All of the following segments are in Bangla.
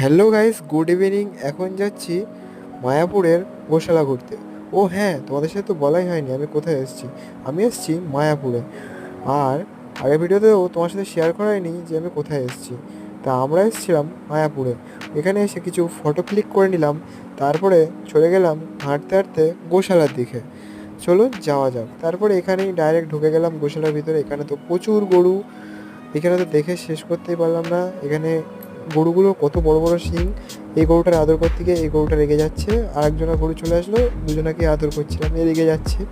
Hello guys, good evening. এখন যাচ্ছি মায়াপুরের গোশালা ঘুরতে। ও হ্যাঁ তোমাদের সাথে তো বলাই হয়নি, আমি কোথায় এসেছি? আমি এসেছি মায়াপুরে। আর আগের ভিডিওতেও তোমার সাথে শেয়ার করাইনি যে আমি কোথায় এসেছি। তা আমরা এসেছিলাম মায়াপুরে। এখানে এসে কিছু ফটো ক্লিক করে নিলাম, তারপরে চলে গেলাম হাঁটতে হাঁটতে গোশালার দিকে। চলো যাওয়া যাক। তারপরে এখানেই ডাইরেক্ট ঢুকে গেলাম গোশালার ভিতরে। এখানে তো প্রচুর গরু, এখানে তো দেখে শেষ করতেই পারলাম না। এখানে গরুগুলো কত বড় বড় শিং, এই গরুটার আদর করতে গিয়ে এই গরুটা রেগে যাচ্ছে। আরেকজনা গরু চলে আসলো, দুজনাকে আদর করছিলাম। এ রেগে যাচ্ছে,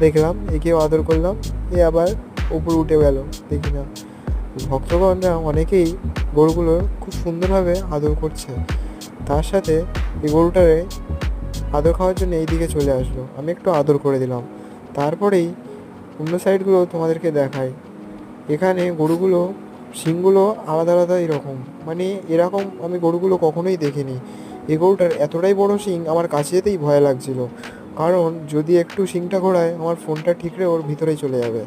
দেখলাম, একেও আদর করলাম, এ আবার উপরে উঠে গেল, দেখি না। ভক্তগণরা অনেকেই গরুগুলো খুব সুন্দরভাবে আদর করছে। তার সাথে এই গরুটারে আদর খাওয়ার জন্য এই দিকে চলে আসলো। আমি একটু আদর করে দিলাম। তারপরেই অন্য সাইডগুলো তোমাদেরকে দেখাই। এখানে গরুগুলো শিংগুলো আলাদা আলাদা এরকম। মানে এরকম আমি গরুগুলো কখনোই দেখিনি। এই গরুটার এতটাই বড় শিং, আমার কাছে যেতেই ভয় লাগছিল। কারণ যদি একটু শিংটা ঘোরায়, আমার ফোনটা ঠিকরে ওর ভিতরেই চলে যাবে।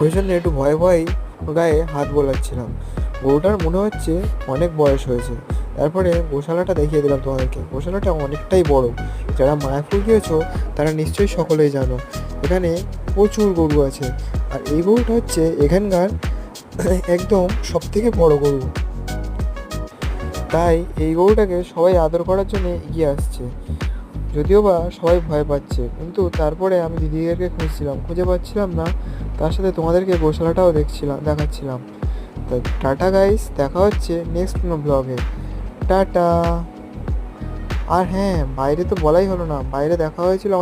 ওই জন্য একটু ভয়ে ভয়েই গায়ে হাত বোলাচ্ছিলাম। গরুটার মনে হচ্ছে অনেক বয়স হয়েছে। তারপরে গোশালাটা দেখিয়ে দিলাম তোমাদেরকে। গোশালাটা অনেকটাই বড়। যারা মায়াপুর গিয়েছো তারা নিশ্চয়ই সকলেই জানো। এখানে প্রচুর গরু আছে। আর এই গরুটা হচ্ছে এখানকার একদম সব থেকে বড় গরু। তাই এই গরুটাকে সবাই আদর করার জন্য এগিয়ে আসছে। যদিও বা সবাই ভয় পাচ্ছে, কিন্তু তারপরে আমি দিদিদেরকে খুঁজছিলাম, খুঁজে পাচ্ছিলাম না। তার সাথে তোমাদেরকে গোশালাটাও দেখছিলাম দেখাচ্ছিলাম। তা টাটা গাইস দেখা হচ্ছে নেক্সট কোনো ব্লগে টাটা। আর হ্যাঁ বাইরে তো বলাই হলো না, বাইরে দেখা হয়েছিল